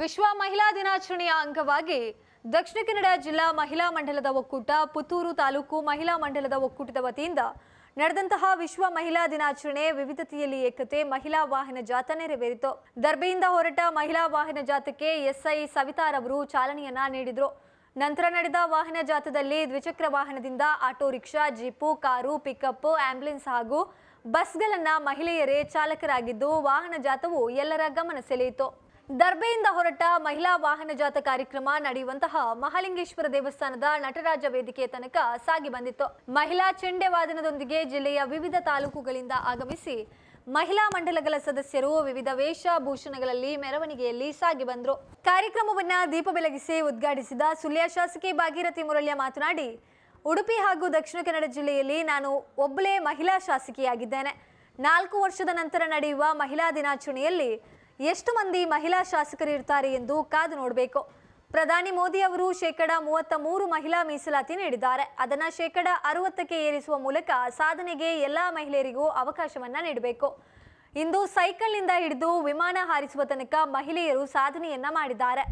ವಿಶ್ವ ಮಹಿಳಾ ದಿನಾಚರಣೆಯ ಅಂಗವಾಗಿ ದಕ್ಷಿಣ ಕನ್ನಡ ಜಿಲ್ಲಾ ಮಹಿಳಾ ಮಂಡಲದ ಒಕ್ಕೂಟ, ಪುತ್ತೂರು ತಾಲೂಕು ಮಹಿಳಾ ಮಂಡಲದ ಒಕ್ಕೂಟದ ವತಿಯಿಂದ ನಡೆದಂತಹ ವಿಶ್ವ ಮಹಿಳಾ ದಿನಾಚರಣೆ ವಿವಿಧತೆಯಲ್ಲಿ ಏಕತೆ, ಮಹಿಳಾ ವಾಹನ ಜಾಥಾ ನೆರವೇರಿತು. ದರ್ಬೆಯಿಂದ ಹೊರಟ ಮಹಿಳಾ ವಾಹನ ಜಾಥಕ್ಕೆ ಎಸ್ಐ ಸವಿತಾರವರು ಚಾಲನೆಯನ್ನ ನೀಡಿದರು. ನಂತರ ನಡೆದ ವಾಹನ ಜಾಥದಲ್ಲಿ ದ್ವಿಚಕ್ರ ವಾಹನದಿಂದ auto rickshaw, jeep, car, pickup, ambulance ಹಾಗೂ ಬಸ್ಗಳನ್ನ ಮಹಿಳೆಯರೇ ಚಾಲಕರಾಗಿದ್ದು ವಾಹನ ಜಾಥವು ಎಲ್ಲರ ಗಮನ ಸೆಳೆಯಿತು. ದರ್ಬೆಯಿಂದ ಹೊರಟ ಮಹಿಳಾ ವಾಹನ ಜಾತ ಕಾರ್ಯಕ್ರಮ ನಡೆಯುವಂತಹ ಮಹಾಲಿಂಗೇಶ್ವರ ದೇವಸ್ಥಾನದ ನಟರಾಜ ವೇದಿಕೆ ತನಕ ಸಾಗಿ ಬಂದಿತ್ತು. ಮಹಿಳಾ ಚೆಂಡೆ ವಾದನದೊಂದಿಗೆ ಜಿಲ್ಲೆಯ ವಿವಿಧ ತಾಲೂಕುಗಳಿಂದ ಆಗಮಿಸಿ ಮಹಿಳಾ ಮಂಡಲಗಳ ಸದಸ್ಯರು ವಿವಿಧ ವೇಷಭೂಷಣಗಳಲ್ಲಿ ಮೆರವಣಿಗೆಯಲ್ಲಿ ಸಾಗಿ ಬಂದರು. ಕಾರ್ಯಕ್ರಮವನ್ನ ದೀಪ ಬೆಳಗಿಸಿ ಉದ್ಘಾಟಿಸಿದ ಸುಳ್ಯ ಶಾಸಕಿ ಭಾಗೀರಥಿ ಮುರಳ್ಯ ಮಾತನಾಡಿ, ಉಡುಪಿ ಹಾಗೂ ದಕ್ಷಿಣ ಕನ್ನಡ ಜಿಲ್ಲೆಯಲ್ಲಿ ನಾನು ಒಬ್ಬಳೇ ಮಹಿಳಾ ಶಾಸಕಿಯಾಗಿದ್ದೇನೆ. ನಾಲ್ಕು ವರ್ಷದ ನಂತರ ನಡೆಯುವ ಮಹಿಳಾ ದಿನಾಚರಣೆಯಲ್ಲಿ ಎಷ್ಟು ಮಂದಿ ಮಹಿಳಾ ಶಾಸಕರು ಇರ್ತಾರೆ ಎಂದು ಕಾದು ನೋಡಬೇಕು. ಪ್ರಧಾನಿ ಮೋದಿ ಅವರು ಶೇಕಡ ಮೂವತ್ತ ಮೂರು ಮಹಿಳಾ ಮೀಸಲಾತಿ ನೀಡಿದ್ದಾರೆ. ಅದನ್ನ ಶೇಕಡ ಅರವತ್ತಕ್ಕೆ ಏರಿಸುವ ಮೂಲಕ ಸಾಧನೆಗೆ ಎಲ್ಲಾ ಮಹಿಳೆಯರಿಗೂ ಅವಕಾಶವನ್ನ ನೀಡಬೇಕು. ಇಂದು ಸೈಕಲ್ನಿಂದ ಹಿಡಿದು ವಿಮಾನ ಹಾರಿಸುವ ತನಕ ಮಹಿಳೆಯರು ಸಾಧನೆಯನ್ನ ಮಾಡಿದ್ದಾರೆ.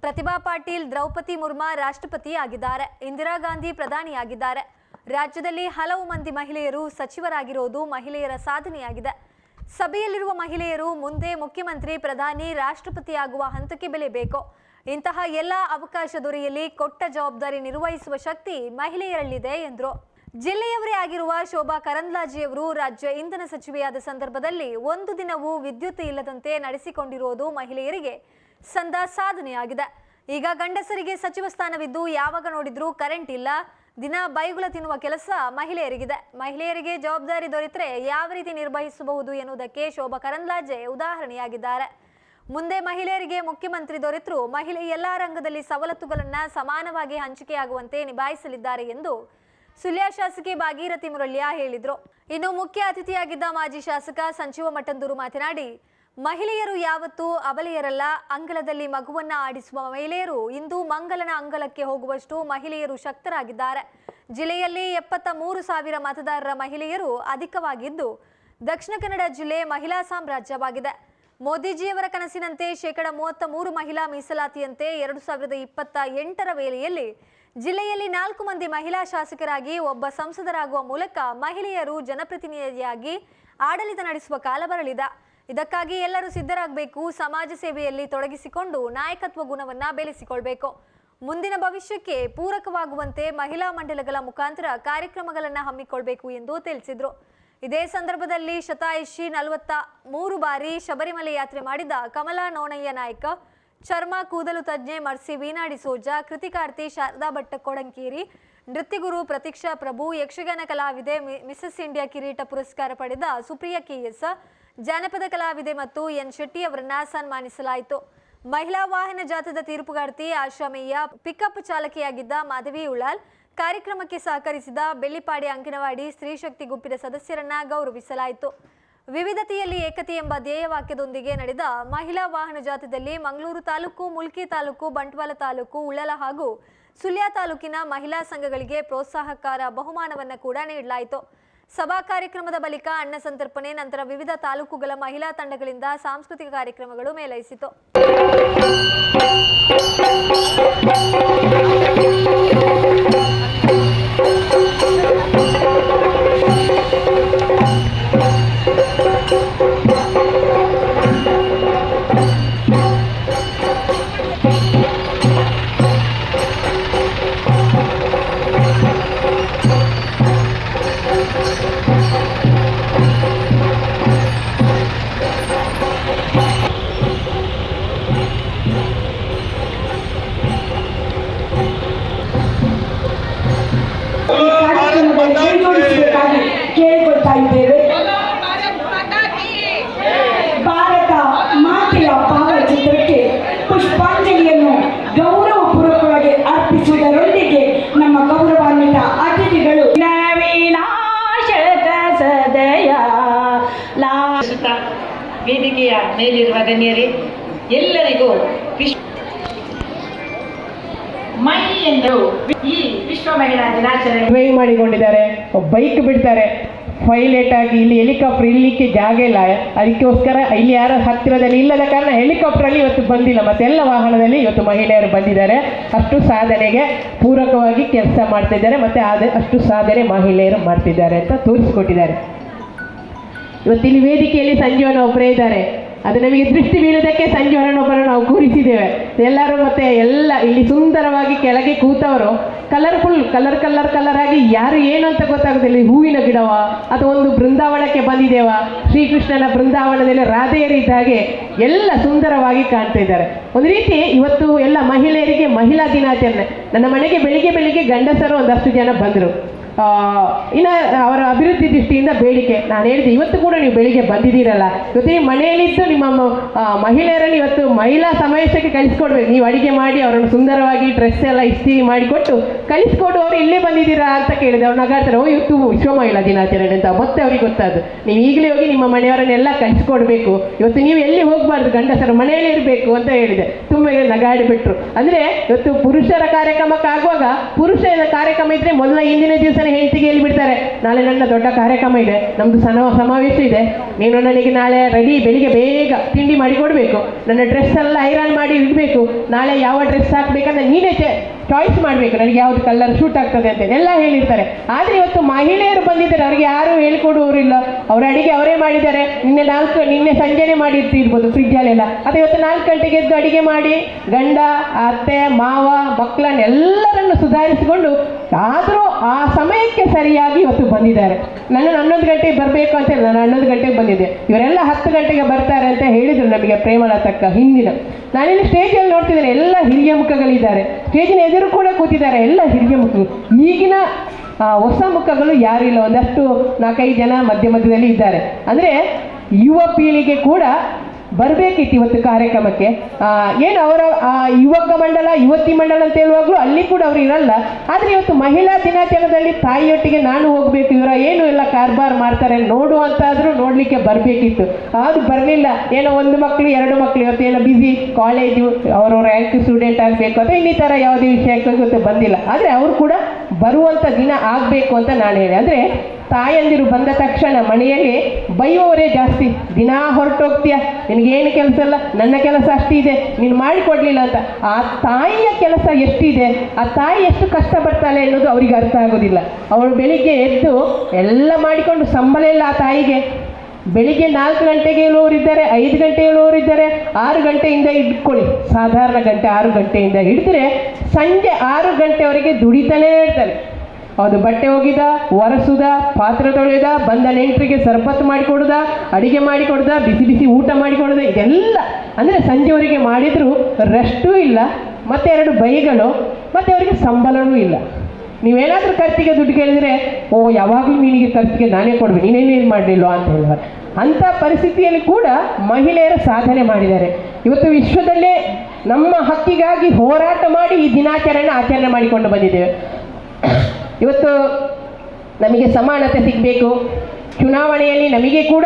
ಪ್ರತಿಭಾ ಪಾಟೀಲ್, ದ್ರೌಪದಿ ಮುರ್ಮಾ ರಾಷ್ಟ್ರಪತಿ ಆಗಿದ್ದಾರೆ ಇಂದಿರಾ ಗಾಂಧಿ ಪ್ರಧಾನಿಯಾಗಿದ್ದಾರೆ. ರಾಜ್ಯದಲ್ಲಿ ಹಲವು ಮಂದಿ ಮಹಿಳೆಯರು ಸಚಿವರಾಗಿರೋದು ಮಹಿಳೆಯರ ಸಾಧನೆಯಾಗಿದೆ. ಸಭೆಯಲ್ಲಿರುವ ಮಹಿಳೆಯರು ಮುಂದೆ ಮುಖ್ಯಮಂತ್ರಿ, ಪ್ರಧಾನಿ, ರಾಷ್ಟ್ರಪತಿಯಾಗುವ ಹಂತಕ್ಕೆ ಬೆಳೆಯಬೇಕು ಇಂತಹ ಎಲ್ಲ ಅವಕಾಶ ದೊರೆಯಲಿ ಕೊಟ್ಟ ಜವಾಬ್ದಾರಿ ನಿರ್ವಹಿಸುವ ಶಕ್ತಿ ಮಹಿಳೆಯರಲ್ಲಿದೆ ಎಂದರು. ಜಿಲ್ಲೆಯವರೇ ಆಗಿರುವ ಶೋಭಾ ಕರಂದ್ಲಾಜಿಯವರು ರಾಜ್ಯ ಇಂಧನ ಸಚಿವೆಯಾದ ಸಂದರ್ಭದಲ್ಲಿ ಒಂದು ದಿನವೂ ವಿದ್ಯುತ್ ಇಲ್ಲದಂತೆ ನಡೆಸಿಕೊಂಡಿರುವುದು ಮಹಿಳೆಯರಿಗೆ ಸಂದ ಸಾಧನೆಯಾಗಿದೆ. ಈಗ ಗಂಡಸರಿಗೆ ಸಚಿವ ಸ್ಥಾನವಿದ್ದು ಯಾವಾಗ ನೋಡಿದ್ರೂ ಕರೆಂಟ್ ಇಲ್ಲ. ದಿನ ಬೈಗುಳ ತಿನ್ನುವ ಕೆಲಸ ಮಹಿಳೆಯರಿಗಿದೆ. ಮಹಿಳೆಯರಿಗೆ ಜವಾಬ್ದಾರಿ ದೊರೆತರೆ ಯಾವ ರೀತಿ ನಿರ್ವಹಿಸಬಹುದು ಎನ್ನುವುದಕ್ಕೆ ಶೋಭಾ ಕರಂದ್ಲಾಜೆ ಉದಾಹರಣೆಯಾಗಿದ್ದಾರೆ. ಮುಂದೆ ಮಹಿಳೆಯರಿಗೆ ಮುಖ್ಯಮಂತ್ರಿ ದೊರೆತರೂ ಮಹಿಳೆ ಎಲ್ಲಾ ರಂಗದಲ್ಲಿ ಸವಲತ್ತುಗಳನ್ನ ಸಮಾನವಾಗಿ ಹಂಚಿಕೆಯಾಗುವಂತೆ ನಿಭಾಯಿಸಲಿದ್ದಾರೆ ಎಂದು ಸುಳ್ಯ ಶಾಸಕಿ ಭಾಗೀರಥಿ ಮುರಳ್ಯ ಹೇಳಿದರು. ಇನ್ನು ಮುಖ್ಯ ಅತಿಥಿಯಾಗಿದ್ದ ಮಾಜಿ ಶಾಸಕ ಸಂಜೀವ ಮಠಂದೂರು ಮಾತನಾಡಿ ಮಹಿಳೆಯರು ಯಾವತ್ತೂ ಅಬಲೆಯರಲ್ಲ, ಅಂಗಳದಲ್ಲಿ ಮಗುವನ್ನ ಆಡಿಸುವ ಮಹಿಳೆಯರು. ಇಂದು ಮಂಗಲನ ಅಂಗಳಕ್ಕೆ ಹೋಗುವಷ್ಟು ಮಹಿಳೆಯರು ಶಕ್ತರಾಗಿದ್ದಾರೆ. ಜಿಲ್ಲೆಯಲ್ಲಿ ಎಪ್ಪತ್ತ ಮೂರು ಸಾವಿರ ಮತದಾರರ ಮಹಿಳೆಯರು ಅಧಿಕವಾಗಿದ್ದು, ದಕ್ಷಿಣ ಕನ್ನಡ ಜಿಲ್ಲೆ ಮಹಿಳಾ ಸಾಮ್ರಾಜ್ಯವಾಗಿದೆ. ಮೋದಿಜಿಯವರ ಕನಸಿನಂತೆ ಶೇಕಡ ಮೂವತ್ತ ಮೂರು ಮಹಿಳಾ ಮೀಸಲಾತಿಯಂತೆ ಎರಡು ಸಾವಿರದ ಇಪ್ಪತ್ತ ಎಂಟರ ವೇಳೆಯಲ್ಲಿ ಜಿಲ್ಲೆಯಲ್ಲಿ ನಾಲ್ಕು ಮಂದಿ ಮಹಿಳಾ ಶಾಸಕರಾಗಿ ಒಬ್ಬ ಸಂಸದರಾಗುವ ಮೂಲಕ ಮಹಿಳೆಯರು ಜನಪ್ರತಿನಿಧಿಯಾಗಿ ಆಡಳಿತ ನಡೆಸುವ ಕಾಲ ಬರಲಿದೆ. ಇದಕ್ಕಾಗಿ ಎಲ್ಲರೂ ಸಿದ್ಧರಾಗಬೇಕು, ಸಮಾಜ ಸೇವೆಯಲ್ಲಿ ತೊಡಗಿಸಿಕೊಂಡು ನಾಯಕತ್ವ ಗುಣವನ್ನ ಬೆಳೆಸಿಕೊಳ್ಬೇಕು. ಮುಂದಿನ ಭವಿಷ್ಯಕ್ಕೆ ಪೂರಕವಾಗುವಂತೆ ಮಹಿಳಾ ಮಂಡಲಗಳ ಮುಖಾಂತರ ಕಾರ್ಯಕ್ರಮಗಳನ್ನು ಹಮ್ಮಿಕೊಳ್ಬೇಕು ಎಂದು ತಿಳಿಸಿದ್ರು. ಇದೇ ಸಂದರ್ಭದಲ್ಲಿ ಶತಾಯುಷಿ ನಲವತ್ತ ಮೂರು ಬಾರಿ ಶಬರಿಮಲೆ ಯಾತ್ರೆ ಮಾಡಿದ ಕಮಲಾ ನೋಣಯ್ಯ ನಾಯಕ, ಚರ್ಮ ಕೂದಲು ತಜ್ಞೆ ಮರ್ಸಿ ವೀನಾಡಿ ಸೋಜಾ, ಕೃತಿಕಾರ್ತಿ ಶಾರದಾ ಭಟ್ಟ ಕೊಡಂಕೇರಿ ನೃತ್ಯಗುರು ಪ್ರತೀಕ್ಷಾ ಪ್ರಭು, ಯಕ್ಷಗಾನ ಕಲಾವಿದೆ ಮಿಸಸ್ ಇಂಡಿಯಾ ಕಿರೀಟ ಪುರಸ್ಕಾರ ಪಡೆದ ಸುಪ್ರಿಯಾ ಕೆಎಸ್ ಜಾನಪದ ಕಲಾವಿದೆ ಮತ್ತು ಎನ್ ಶೆಟ್ಟಿ ಅವರನ್ನ ಸನ್ಮಾನಿಸಲಾಯಿತು. ಮಹಿಳಾ ವಾಹನ ಜಾಥದ ತೀರ್ಪುಗಾರ್ತಿ ಆಶಾಮೇಯ ಪಿಕಪ್ ಚಾಲಕಿಯಾಗಿದ್ದ ಮಾಧವಿ ಉಳಾಲ್ ಕಾರ್ಯಕ್ರಮಕ್ಕೆ ಸಹಕರಿಸಿದ ಬೆಳ್ಳಿಪಾಡಿ ಅಂಗನವಾಡಿ ಸ್ತ್ರೀಶಕ್ತಿ ಗುಂಪಿನ ಸದಸ್ಯರನ್ನ ಗೌರವಿಸಲಾಯಿತು. ವಿವಿಧತೆಯಲ್ಲಿ ಏಕತೆ ಎಂಬ ಧ್ಯೇಯವಾಕ್ಯದೊಂದಿಗೆ ನಡೆದ ಮಹಿಳಾ ವಾಹನ ಜಾಥದಲ್ಲಿ ಮಂಗಳೂರು ತಾಲೂಕು, ಮುಲ್ಕಿ ತಾಲೂಕು, ಬಂಟ್ವಾಳ ತಾಲೂಕು, ಉಳ್ಳಲ ಹಾಗೂ ಸುಳ್ಯ ತಾಲೂಕಿನ ಮಹಿಳಾ ಸಂಘಗಳಿಗೆ ಪ್ರೋತ್ಸಾಹಕಾರ ಬಹುಮಾನವನ್ನು ಕೂಡ ನೀಡಲಾಯಿತು. ಸಭಾ ಕಾರ್ಯಕ್ರಮದ ಬಳಿಕ ಅನ್ನ ಸಂತರ್ಪಣೆ ನಂತರ ವಿವಿಧ ತಾಲೂಕುಗಳ ಮಹಿಳಾ ತಂಡಗಳಿಂದ ಸಾಂಸ್ಕೃತಿಕ ಕಾರ್ಯಕ್ರಮಗಳು ಮೇಳೈಸಿತು. ಇದ್ದೇವೆ ಭಾರತ ಮಾತೆಯ ಭಾವಚಿತ್ರಕ್ಕೆ ಪುಷ್ಪಾಂಜಲಿಯನ್ನು ಗೌರವಪೂರ್ವಕವಾಗಿ ಅರ್ಪಿಸುವುದರೊಂದಿಗೆ ನಮ್ಮ ಗೌರವಾನ್ವಿತ ಅತಿಥಿಗಳು. ನವೀನಾಶಕ ಸದಯ ವೇದಿಕೆಯ ಮೇಲಿರುವ ಗಣ್ಯರೇ ಎಲ್ಲರಿಗೂ ಮೈ ಎಂದು ಈ ವಿಶ್ವ ಮಹಿಳಾ ದಿನಾಚರಣೆ ಡ್ರೈವ್ ಮಾಡಿಕೊಂಡಿದ್ದಾರೆ. ಬೈಕ್ ಬಿಡ್ತಾರೆ. ಪೈಲಟ್ ಆಗಿ ಇಲ್ಲಿ ಹೆಲಿಕಾಪ್ಟರ್ ಇಲ್ಲಿಕ್ಕೆ ಜಾಗ ಇಲ್ಲ. ಅದಕ್ಕೋಸ್ಕರ ಇಲ್ಲಿ ಯಾರ ಹತ್ತಿರದಲ್ಲಿ ಇಲ್ಲದ ಕಾರಣ ಹೆಲಿಕಾಪ್ಟರಲ್ಲಿ ಇವತ್ತು ಬಂದಿಲ್ಲ. ಮತ್ತೆಲ್ಲ ವಾಹನದಲ್ಲಿ ಇವತ್ತು ಮಹಿಳೆಯರು ಬಂದಿದ್ದಾರೆ. ಅಷ್ಟು ಸಾಧನೆಗೆ ಪೂರಕವಾಗಿ ಕೆಲಸ ಮಾಡ್ತಿದ್ದಾರೆ ಮತ್ತು ಅದೇ ಅಷ್ಟು ಸಾಧನೆ ಮಹಿಳೆಯರು ಮಾಡ್ತಿದ್ದಾರೆ ಅಂತ ತೋರಿಸ್ಕೊಟ್ಟಿದ್ದಾರೆ. ಇವತ್ತು ಇಲ್ಲಿ ವೇದಿಕೆಯಲ್ಲಿ ಸಂಜೀವನ ಒಬ್ಬರೇ ಇದ್ದಾರೆ. ಅದು ನಮಗೆ ದೃಷ್ಟಿ ಬೀಳದಕ್ಕೆ ಸಂಜೆ ಹೊರಣೊಬ್ಬರು ನಾವು ಕೂರಿಸಿದ್ದೇವೆ. ಎಲ್ಲರೂ ಮತ್ತೆ ಎಲ್ಲ ಇಲ್ಲಿ ಸುಂದರವಾಗಿ ಕೆಳಗೆ ಕೂತವರು ಕಲರ್ಫುಲ್ ಕಲರ್ ಕಲರ್ ಕಲರ್ ಆಗಿ ಯಾರು ಏನು ಅಂತ ಗೊತ್ತಾಗೋದಿಲ್ಲ ಹೂವಿನ ಗಿಡವ, ಅಥವಾ ಒಂದು ಬೃಂದಾವನಕ್ಕೆ ಬಂದಿದ್ದೇವ. ಶ್ರೀಕೃಷ್ಣನ ಬೃಂದಾವನದಲ್ಲಿ ರಾಧೆಯರಿದ್ದ ಹಾಗೆ ಎಲ್ಲ ಸುಂದರವಾಗಿ ಕಾಣ್ತಾ ಇದ್ದಾರೆ. ಒಂದು ರೀತಿ ಇವತ್ತು ಎಲ್ಲ ಮಹಿಳೆಯರಿಗೆ ಮಹಿಳಾ ದಿನಾಚರಣೆ. ನನ್ನ ಮನೆಗೆ ಬೆಳಿಗ್ಗೆ ಬೆಳಿಗ್ಗೆ ಗಂಡಸರು ಒಂದಷ್ಟು ಜನ ಬಂದರು. ಇನ್ನು ಅವರ ಅಭಿವೃದ್ಧಿ ದೃಷ್ಟಿಯಿಂದ ಬೇಡಿಕೆ. ನಾನು ಹೇಳಿದೆ, ಇವತ್ತು ಕೂಡ ನೀವು ಬೆಳಿಗ್ಗೆ ಬಂದಿದ್ದೀರಲ್ಲ. ಇವತ್ತು ನೀವು ಮನೆಯಲ್ಲಿದ್ದು ನಿಮ್ಮ ಮಹಿಳೆಯರನ್ನು ಇವತ್ತು ಮಹಿಳಾ ಸಮಾವೇಶಕ್ಕೆ ಕಳಿಸ್ಕೊಡ್ಬೇಕು. ನೀವು ಅಡಿಗೆ ಮಾಡಿ, ಅವರನ್ನು ಸುಂದರವಾಗಿ ಡ್ರೆಸ್ ಎಲ್ಲ ಇಸ್ತಿ ಮಾಡಿಕೊಟ್ಟು ಕಳಿಸ್ಕೊಡು. ಅವರು ಇಲ್ಲೇ ಬಂದಿದ್ದೀರಾ ಅಂತ ಕೇಳಿದೆ. ಅವ್ರು ನಗಾಡ್ತಾರೆ, ಓ, ಇವತ್ತು ವಿಶ್ವ ಮಹಿಳಾ ದಿನಾಚರಣೆ ಅಂತ. ಮತ್ತೆ ಅವ್ರಿಗೆ ಗೊತ್ತಾದ್ದು. ನೀವು ಈಗಲೇ ಹೋಗಿ ನಿಮ್ಮ ಮನೆಯವರನ್ನೆಲ್ಲ ಕಳಿಸ್ಕೊಡ್ಬೇಕು. ಇವತ್ತು ನೀವು ಎಲ್ಲಿ ಹೋಗಬಾರ್ದು ಗಂಡಸರ? ಮನೆಯಲ್ಲೇ ಇರಬೇಕು ಅಂತ ಹೇಳಿದೆ. ತುಂಬ ನಗಾಡಿಬಿಟ್ರು. ಅಂದರೆ ಇವತ್ತು ಪುರುಷರ ಕಾರ್ಯಕ್ರಮಕ್ಕಾಗುವಾಗ ಪುರುಷರ ಕಾರ್ಯಕ್ರಮ ಇದ್ರೆ ಮೊದಲ ಹಿಂದಿನ ದಿವಸನೇ ಹೆಂಡತಿಗೆ ಹೇಳ್ಬಿಡ್ತಾರೆ. ಬಿಡ್ತಾರೆ ನಾಳೆ ನನ್ನ ದೊಡ್ಡ ಕಾರ್ಯಕ್ರಮ ಇದೆ. ನಮ್ಮದು ಸನ, ಸಮಾವೇಶ ಇದೆ. ನೀನು ನನಗೆ ನಾಳೆ ರೆಡಿ ಬೆಳಿಗ್ಗೆ ಬೇಗ ತಿಂಡಿ ಮಾಡಿ ಕೊಡಬೇಕು. ನನ್ನ ಡ್ರೆಸ್ ಎಲ್ಲ ಐರನ್ ಮಾಡಿ ಇಡಬೇಕು. ನಾಳೆ ಯಾವ ಡ್ರೆಸ್ ಹಾಕ್ಬೇಕಂತ ನೀನೇ ಚಾಯ್ಸ್ ಮಾಡಬೇಕು. ನನಗೆ ಯಾವ್ದು ಕಲರ್ ಶೂಟ್ ಆಗ್ತದೆ ಅಂತ ಎಲ್ಲ ಹೇಳಿರ್ತಾರೆ. ಆದರೆ ಇವತ್ತು ಮಹಿಳೆಯರು ಬಂದಿದ್ದಾರೆ. ಅವರಿಗೆ ಯಾರು ಹೇಳಿಕೊಡುವವರಿಲ್ಲ ಅವ್ರ ಅಡಿಗೆ ಅವರೇ ಮಾಡಿದ್ದಾರೆ. ನಿನ್ನೆ ನಾಲ್ಕು, ನಿನ್ನೆ ಸಂಜೆನೆ ಮಾಡಿರ್ತಿರ್ಬೋದು ಫ್ರಿಜ್ಜಲ್ಲೆಲ್ಲ ಅದು ಇವತ್ತು ನಾಲ್ಕು ಗಂಟೆಗೆ ಎದ್ದು ಅಡಿಗೆ ಮಾಡಿ, ಗಂಡ, ಅತ್ತೆ, ಮಾವ, ಮಕ್ಕಳನ್ನ ಎಲ್ಲರನ್ನು ಸುಧಾರಿಸಿಕೊಂಡು ಆದರೂ ಆ ಸಮಯಕ್ಕೆ ಸರಿಯಾಗಿ ಇವತ್ತು ಬಂದಿದ್ದಾರೆ. ನಾನು ಹನ್ನೊಂದು ಗಂಟೆಗೆ ಬರಬೇಕು ಅಂತ ನಾನು ಹನ್ನೊಂದು ಗಂಟೆಗೆ ಬಂದಿದ್ದೆ. ಇವರೆಲ್ಲ ಹತ್ತು ಗಂಟೆಗೆ ಬರ್ತಾರೆ ಅಂತ ಹೇಳಿದರು ನಮಗೆ ಪ್ರೇಮಲತಕ್ಕ ಹಿಂದಿನ. ನಾನಿಲ್ಲಿ ಸ್ಟೇಜಲ್ಲಿ ನೋಡ್ತಿದ್ದೇನೆ. ಎಲ್ಲ ಹಿರಿಯ ಮುಖಗಳಿದ್ದಾರೆ. ಸ್ಟೇಜಿನ ಎದುರು ಕೂಡ ಕೂತಿದ್ದಾರೆ, ಎಲ್ಲ ಹಿರಿಯ ಮುಖಗಳು. ಈಗಿನ ಹೊಸ ಮುಖಗಳು ಯಾರೂ ಇಲ್ಲ, ಒಂದಷ್ಟು ನಾಲ್ಕೈದು ಜನ ಮಧ್ಯ ಮಧ್ಯದಲ್ಲಿ ಇದ್ದಾರೆ. ಅಂದರೆ ಯುವ ಪೀಳಿಗೆ ಕೂಡ ಬರಬೇಕಿತ್ತು ಇವತ್ತು ಕಾರ್ಯಕ್ರಮಕ್ಕೆ. ಏನು ಅವರ ಯುವಕ ಮಂಡಲ, ಯುವತಿ ಮಂಡಲ ಅಂತ ಹೇಳುವಾಗಲೂ ಅಲ್ಲಿ ಕೂಡ ಅವರು ಇರಲ್ಲ. ಆದರೆ ಇವತ್ತು ಮಹಿಳಾ ದಿನಾಚರಣೆಯಲ್ಲಿ ತಾಯಿಯೊಟ್ಟಿಗೆ ನಾನು ಹೋಗಬೇಕು, ಇವರ ಏನು ಎಲ್ಲ ಕಾರ್ಬಾರ್ ಮಾಡ್ತಾರೆ ನೋಡುವಂತಾದರೂ ನೋಡಲಿಕ್ಕೆ ಬರಬೇಕಿತ್ತು. ಅದು ಬರಲಿಲ್ಲ. ಏನೋ ಒಂದು ಮಕ್ಕಳು ಎರಡು ಮಕ್ಕಳು ಇವತ್ತು ಏನೋ ಬಿಸಿ ಕಾಲೇಜು ಅವರು ರ್ಯಾಂಕ್ ಸ್ಟೂಡೆಂಟ್ ಆಗಬೇಕು, ಅಥವಾ ಇನ್ನಿತರ ಯಾವುದೇ ವಿಷಯಕ್ಕೆ ಇವತ್ತು ಬಂದಿಲ್ಲ. ಆದರೆ ಅವರು ಕೂಡ ಬರುವಂಥ ದಿನ ಆಗಬೇಕು ಅಂತ ನಾನು ಹೇಳಿ. ಅಂದರೆ ತಾಯಂದಿರು ಬಂದ ತಕ್ಷಣ ಮನೆಯಲ್ಲಿ ಬೈಯುವವರೇ ಜಾಸ್ತಿ. ದಿನಾ ಹೊರಟೋಗ್ತೀಯ? ನಿನಗೇನು ಕೆಲಸ ಇಲ್ಲ? ನನ್ನ ಕೆಲಸ ಅಷ್ಟಿದೆ. ನೀನು ಮಾಡಿಕೊಡ್ಲಿಲ್ಲ ಅಂತ. ಆ ತಾಯಿಯ ಕೆಲಸ ಎಷ್ಟಿದೆ? ಆ ತಾಯಿ ಎಷ್ಟು ಕಷ್ಟಪಡ್ತಾಳೆ ಅನ್ನೋದು ಅವರಿಗೆ ಅರ್ಥ ಆಗೋದಿಲ್ಲ. ಅವಳು ಬೆಳಿಗ್ಗೆ ಎದ್ದು ಎಲ್ಲ ಮಾಡಿಕೊಂಡು ಸಂಬಳ ಇಲ್ಲ ಆ ತಾಯಿಗೆ. ಬೆಳಿಗ್ಗೆ ನಾಲ್ಕು ಗಂಟೆಗೆ ಹೇಳುವವರಿದ್ದಾರೆ ಐದು ಗಂಟೆ ಹೇಳುವವರಿದ್ದಾರೆ ಆರು ಗಂಟೆಯಿಂದ ಇಟ್ಕೊಳ್ಳಿ ಸಾಧಾರಣ ಗಂಟೆ ಆರು ಗಂಟೆಯಿಂದ ಹಿಡಿದ್ರೆ ಸಂಜೆ ಆರು ಗಂಟೆವರೆಗೆ ದುಡಿತಾನೇ ಇರ್ತಾರೆ ಅದು ಬಟ್ಟೆ ಹೋಗಿದ ಒರೆಸುದ, ಪಾತ್ರೆ ತೊಳೆದ, ಬಂದ ನೆಂಟರಿಗೆ ಸರ್ಬತ್ ಮಾಡಿಕೊಡ್ದ, ಅಡಿಗೆ ಮಾಡಿಕೊಡ್ದ, ಬಿಸಿ ಬಿಸಿ ಊಟ ಮಾಡಿಕೊಡ್ದ, ಇದೆಲ್ಲ ಅಂದರೆ ಸಂಜೆವರೆಗೆ ಮಾಡಿದರೂ ರೆಸ್ಟೂ ಇಲ್ಲ ಮತ್ತೆ ಎರಡು ಬೈಗಳು ಮತ್ತು ಅವರಿಗೆ ಸಂಬಳವೂ ಇಲ್ಲ. ನೀವೇನಾದರೂ ಖರ್ಚಿಗೆ ದುಡ್ಡು ಕೇಳಿದರೆ, ಓ, ಯಾವಾಗಲೂ ನಿನಗೆ ಖರ್ಚಿಗೆ ನಾನೇ ಕೊಡ್ಬೇಕು ನೀನೇನೇನು ಮಾಡಲಿಲ್ಲ ಅಂತ ಹೇಳುವ. ಅಂಥ ಪರಿಸ್ಥಿತಿಯಲ್ಲಿ ಕೂಡ ಮಹಿಳೆಯರು ಸಾಧನೆ ಮಾಡಿದ್ದಾರೆ. ಇವತ್ತು ವಿಶ್ವದಲ್ಲೇ ನಮ್ಮ ಹಕ್ಕಿಗಾಗಿ ಹೋರಾಟ ಮಾಡಿ ಈ ದಿನಾಚರಣೆ ಆಚರಣೆ ಮಾಡಿಕೊಂಡು ಬಂದಿದ್ದೇವೆ. ಇವತ್ತು ನಮಗೆ ಸಮಾನತೆ ಸಿಗಬೇಕು. ಚುನಾವಣೆಯಲ್ಲಿ ನಮಗೆ ಕೂಡ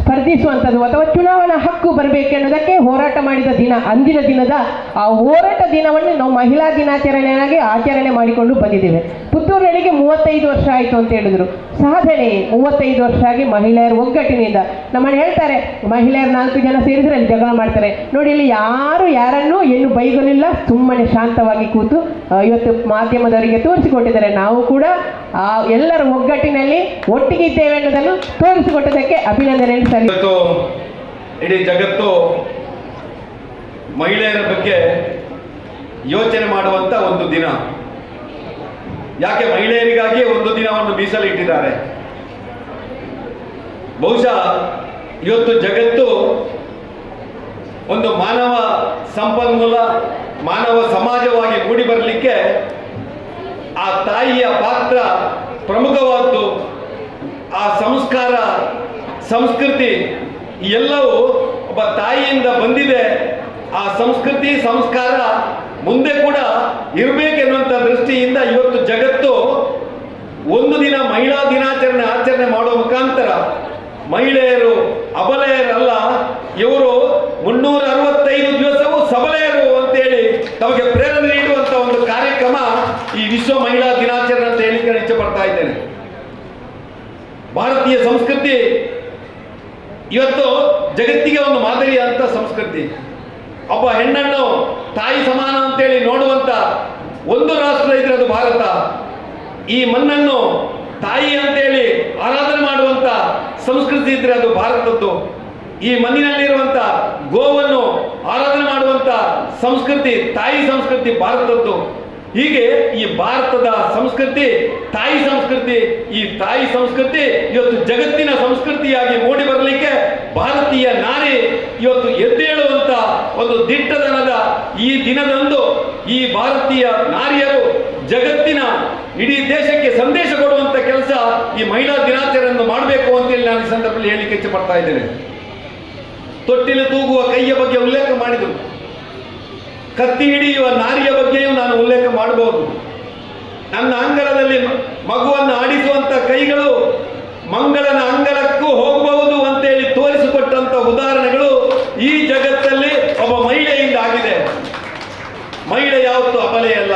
ಸ್ಪರ್ಧಿಸುವಂಥದ್ದು ಅಥವಾ ಚುನಾವಣಾ ಹಕ್ಕು ಬರಬೇಕು ಅನ್ನೋದಕ್ಕೆ ಹೋರಾಟ ಮಾಡಿದ ದಿನ, ಅಂದಿನ ದಿನದ ಆ ಹೋರಾಟ ದಿನವನ್ನು ನಾವು ಮಹಿಳಾ ದಿನಾಚರಣೆಯಾಗಿ ಆಚರಣೆ ಮಾಡಿಕೊಂಡು ಬಂದಿದ್ದೇವೆ. ಪುತ್ತೂರಿನಲ್ಲಿಗೆ ಮೂವತ್ತೈದು ವರ್ಷ ಆಯಿತು ಅಂತ ಹೇಳಿದ್ರು. ಸಾಧನೆ ಮೂವತ್ತೈದು ವರ್ಷ ಆಗಿ ಮಹಿಳೆಯರ ಒಗ್ಗಟ್ಟಿನಿಂದ. ನಮ್ಮನ್ನು ಹೇಳ್ತಾರೆ, ಮಹಿಳೆಯರು ನಾಲ್ಕು ಜನ ಸೇರಿದರೆ ಅಲ್ಲಿ ಜಗಳ ಮಾಡ್ತಾರೆ. ನೋಡಿ, ಇಲ್ಲಿ ಯಾರು ಯಾರನ್ನೂ ಏನು ಬೈಗಲಿಲ್ಲ. ಸುಮ್ಮನೆ ಶಾಂತವಾಗಿ ಕೂತು ಇವತ್ತು ಮಾಧ್ಯಮದವರಿಗೆ ತೋರಿಸಿಕೊಟ್ಟಿದ್ದಾರೆ. ನಾವು ಕೂಡ, ಆ, ಎಲ್ಲರ ಒಗ್ಗಟ್ಟಿನಲ್ಲಿ ಒಟ್ಟಿಗೆ ಇದ್ದೇವೆ ಅನ್ನೋದನ್ನು ತೋರಿಸಿಕೊಟ್ಟದಕ್ಕೆ ಅಭಿನಂದನೆ ಸಲ್ಲಿಸಿತು ಇಡೀ ಜಗತ್ತು ಮಹಿಳೆಯರ ಬಗ್ಗೆ ಯೋಚನೆ ಮಾಡುವಂತ ಒಂದು ದಿನ. ಯಾಕೆ ಮಹಿಳೆಯರಿಗಾಗಿ ಒಂದು ದಿನವನ್ನು ಮೀಸಲಿಟ್ಟಿದ್ದಾರೆ? ಬಹುಶಃ ಇವತ್ತು ಜಗತ್ತು ಒಂದು ಮಾನವ ಸಂಪನ್ಮೂಲ, ಮಾನವ ಸಮಾಜವಾಗಿ ಕೂಡಿ ಬರಲಿಕ್ಕೆ ಆ ತಾಯಿಯ ಪಾತ್ರ ಪ್ರಮುಖವಾದ್ದು. ಸಂಸ್ಕಾರ, ಸಂಸ್ಕೃತಿ ಎಲ್ಲವೂ ಒಬ್ಬ ತಾಯಿಯಿಂದ ಬಂದಿದೆ. ಆ ಸಂಸ್ಕೃತಿ, ಸಂಸ್ಕಾರ ಮುಂದೆ ಕೂಡ ಇರಬೇಕೆನ್ನುವಂಥ ದೃಷ್ಟಿಯಿಂದ ಇವತ್ತು ಜಗತ್ತು ಒಂದು ದಿನ ಮಹಿಳಾ ದಿನಾಚರಣೆ ಆಚರಣೆ ಮಾಡುವ ಮುಖಾಂತರ ಮಹಿಳೆಯರು ಅಬಲೆಯರಲ್ಲ ಇವರು ಮುನ್ನೂರ ಅರವತ್ತೈದು ದಿವಸವೂ ಸಬಲೆಯರು ಅಂತೇಳಿ ತಮಗೆ ಪ್ರೇರಣೆ ನೀಡುವಂತ ಒಂದು ಕಾರ್ಯಕ್ರಮ ಈ ವಿಶ್ವ ಮಹಿಳಾ ದಿನಾಚರಣೆ ಅಂತ ಹೇಳಿಕ್ಕೆ ಇಚ್ಛೆ ಪಡ್ತಾ ಇದ್ದೇನೆ ಭಾರತೀಯ ಸಂಸ್ಕೃತಿ ಇವತ್ತು ಜಗತ್ತಿಗೆ ಒಂದು ಮಾದರಿ ಅಂತ ಸಂಸ್ಕೃತಿ. ಒಬ್ಬ ಹೆಣ್ಣನ್ನು ತಾಯಿ ಸಮಾನ ಅಂತೇಳಿ ನೋಡುವಂತ ಒಂದು ರಾಷ್ಟ್ರ ಇದ್ರೆ ಅದು ಭಾರತ. ಈ ಮಣ್ಣನ್ನು ತಾಯಿ ಅಂತೇಳಿ ಆರಾಧನೆ ಮಾಡುವಂತ ಸಂಸ್ಕೃತಿ ಇದ್ರೆ ಅದು ಭಾರತದ್ದು. ಈ ಮಣ್ಣಿನಲ್ಲಿರುವಂತ ಗೋವನ್ನು ಆರಾಧನೆ ಮಾಡುವಂತ ಸಂಸ್ಕೃತಿ, ತಾಯಿ ಸಂಸ್ಕೃತಿ ಭಾರತದ್ದು. ಹೀಗೆ ಈ ಭಾರತದ ಸಂಸ್ಕೃತಿ, ತಾಯಿ ಸಂಸ್ಕೃತಿ, ಈ ತಾಯಿ ಸಂಸ್ಕೃತಿ ಇವತ್ತು ಜಗತ್ತಿನ ಸಂಸ್ಕೃತಿಯಾಗಿ ಮೂಡಿ ಬರಲಿಕ್ಕೆ ಭಾರತೀಯ ನಾರಿ ಇವತ್ತು ಎದ್ದೇಳುವಂತ ಒಂದು ದಿಟ್ಟದನದ ಈ ದಿನದಂದು ಈ ಭಾರತೀಯ ನಾರಿಯರು ಜಗತ್ತಿನ ಇಡೀ ದೇಶಕ್ಕೆ ಸಂದೇಶ ಕೊಡುವಂತ ಕೆಲಸ ಈ ಮಹಿಳಾ ದಿನಾಚರಣೆಯನ್ನು ಮಾಡಬೇಕು ಅಂತೇಳಿ ನಾನು ಈ ಸಂದರ್ಭದಲ್ಲಿ ಹೇಳಲಿಕ್ಕೆ ಇಚ್ಛಪಡ್ತಾ ಇದ್ದೇನೆ. ತೊಟ್ಟಿಲು ತೂಗುವ ಕೈಯ ಬಗ್ಗೆ ಉಲ್ಲೇಖ ಮಾಡಿದರು. ಕತ್ತಿ ಹಿಡಿಯುವ ನಾರಿಯ ಬಗ್ಗೆಯೂ ನಾನು ಉಲ್ಲೇಖ ಮಾಡಬಹುದು ನನ್ನ ಅಂಗಳದಲ್ಲಿ ಮಗುವನ್ನು ಆಡಿಸುವಂತ ಕೈಗಳು ಮಂಗಳನ ಅಂಗಳಕ್ಕೂ ಹೋಗಬಹುದು ಅಂತೇಳಿ ತೋರಿಸಿಕೊಟ್ಟಂತ ಉದಾಹರಣೆಗಳು ಈ ಜಗತ್ತಲ್ಲಿ ಒಬ್ಬ ಮಹಿಳೆಯಿಂದ ಆಗಿದೆ ಮಹಿಳೆ ಯಾವತ್ತೂ ಅಬಲೆಯಲ್ಲ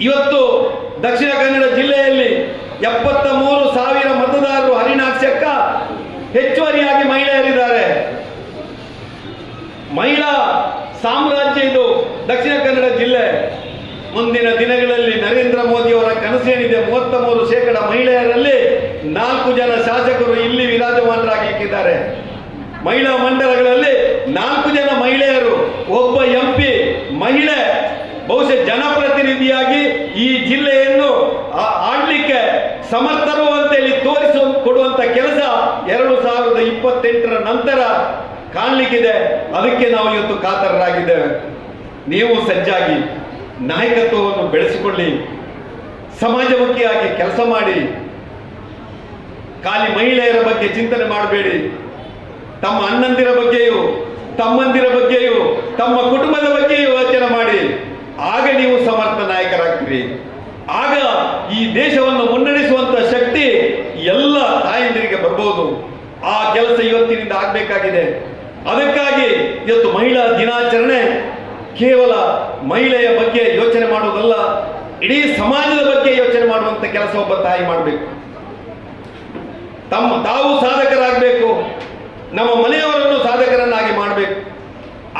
ಇವತ್ತು ದಕ್ಷಿಣ ಕನ್ನಡ ಜಿಲ್ಲೆಯಲ್ಲಿ ಎಪ್ಪತ್ತ ಮೂರು ಸಾವಿರ ಮತದಾರರು ಹರಿಣಾಕ್ಷಕ್ಕ ಹೆಚ್ಚುವರಿಯಾಗಿ ಮಹಿಳೆಯರಿದ್ದಾರೆ. ಮಹಿಳಾ ಸಾಮ್ರಾಜ್ಯ ಇದು ದಕ್ಷಿಣ ಜಿಲ್ಲೆ. ಮುಂದಿನ ದಿನಗಳಲ್ಲಿ ನರೇಂದ್ರ ಮೋದಿ ಅವರ ಕನಸೇನಿದೆ ಮೂವತ್ತ ಮೂರು ಶೇಕಡ ಮಹಿಳೆಯರಲ್ಲಿ ನಾಲ್ಕು ಜನ ಶಾಸಕರು ಇಲ್ಲಿ ವಿರಾಜಮಾನರಾಗಿದ್ದಾರೆ ಮಹಿಳಾ ಮಂಡಲಗಳಲ್ಲಿ ನಾಲ್ಕು ಜನ ಮಹಿಳೆಯರು, ಒಬ್ಬ ಎಂ ಪಿ ಮಹಿಳೆ, ಬಹುಶಃ ಜನಪ್ರತಿನಿಧಿಯಾಗಿ ಈ ಜಿಲ್ಲೆಯನ್ನು ಆಡ್ಲಿಕ್ಕೆ ಸಮರ್ಥರು ಅಂತೇಳಿ ತೋರಿಸು, ಕೊಡುವಂತ ಕೆಲಸ ಎರಡು ಸಾವಿರದ ಇಪ್ಪತ್ತೆಂಟರ ನಂತರ ಕಾಣಲಿಕ್ಕಿದೆ. ಅದಕ್ಕೆ ನಾವು ಇವತ್ತು ಕಾತರರಾಗಿದ್ದೇವೆ. ನೀವು ಸಜ್ಜಾಗಿ ನಾಯಕತ್ವವನ್ನು ಬೆಳೆಸಿಕೊಳ್ಳಿ, ಸಮಾಜಮುಖಿಯಾಗಿ ಕೆಲಸ ಮಾಡಿ, ಖಾಲಿ ಮಹಿಳೆಯರ ಬಗ್ಗೆ ಚಿಂತನೆ ಮಾಡಬೇಡಿ, ತಮ್ಮ ಅಣ್ಣಂದಿರ ಬಗ್ಗೆಯೂ, ತಮ್ಮಂದಿರ ಬಗ್ಗೆಯೂ, ತಮ್ಮ ಕುಟುಂಬದ ಬಗ್ಗೆಯೂ ಯೋಚನೆ ಮಾಡಿ, ಆಗ ನೀವು ಸಮರ್ಥ ನಾಯಕರಾಗ್ತೀರಿ. ಆಗ ಈ ದೇಶವನ್ನು ಮುನ್ನಡೆಸುವಂತ ಶಕ್ತಿ ಎಲ್ಲ ತಾಯಂದಿರಿಗೆ ಬರ್ಬೋದು. ಆ ಕೆಲಸ ಇವತ್ತಿನಿಂದ ಆಗಬೇಕಾಗಿದೆ. ಅದಕ್ಕಾಗಿ ಇವತ್ತು ಮಹಿಳಾ ದಿನಾಚರಣೆ ಕೇವಲ ಮಹಿಳೆಯ ಬಗ್ಗೆ ಯೋಚನೆ ಮಾಡುವುದಲ್ಲ, ಇಡೀ ಸಮಾಜದ ಬಗ್ಗೆ ಯೋಚನೆ ಮಾಡುವಂತ ಕೆಲಸ ಒಬ್ಬ ತಾಯಿ ಮಾಡಬೇಕು. ತಮ್ಮ ತಾವು ಸಾಧಕರಾಗಬೇಕು, ನಮ್ಮ ಮನೆಯವರನ್ನು ಸಾಧಕರನ್ನಾಗಿ ಮಾಡಬೇಕು.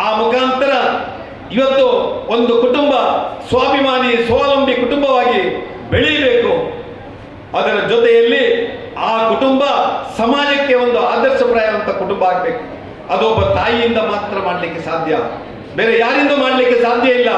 ಆ ಮುಖಾಂತರ ಇವತ್ತು ಒಂದು ಕುಟುಂಬ ಸ್ವಾಭಿಮಾನಿ, ಸ್ವಾವಲಂಬಿ ಕುಟುಂಬವಾಗಿ ಬೆಳೆಯಬೇಕು. ಅದರ ಜೊತೆಯಲ್ಲಿ ಆ ಕುಟುಂಬ ಸಮಾಜಕ್ಕೆ ಒಂದು ಆದರ್ಶಪ್ರಾಯವಂತ ಕುಟುಂಬ ಆಗಬೇಕು. ಅದೊಬ್ಬ ತಾಯಿಯಿಂದ ಮಾತ್ರ ಮಾಡಲಿಕ್ಕೆ ಸಾಧ್ಯ. ಬೇರೆ ಯಾರಿಂದ ಮಾಡಲಿಕ್ಕೆ ಸಾಧ್ಯ ಇಲ್ಲ.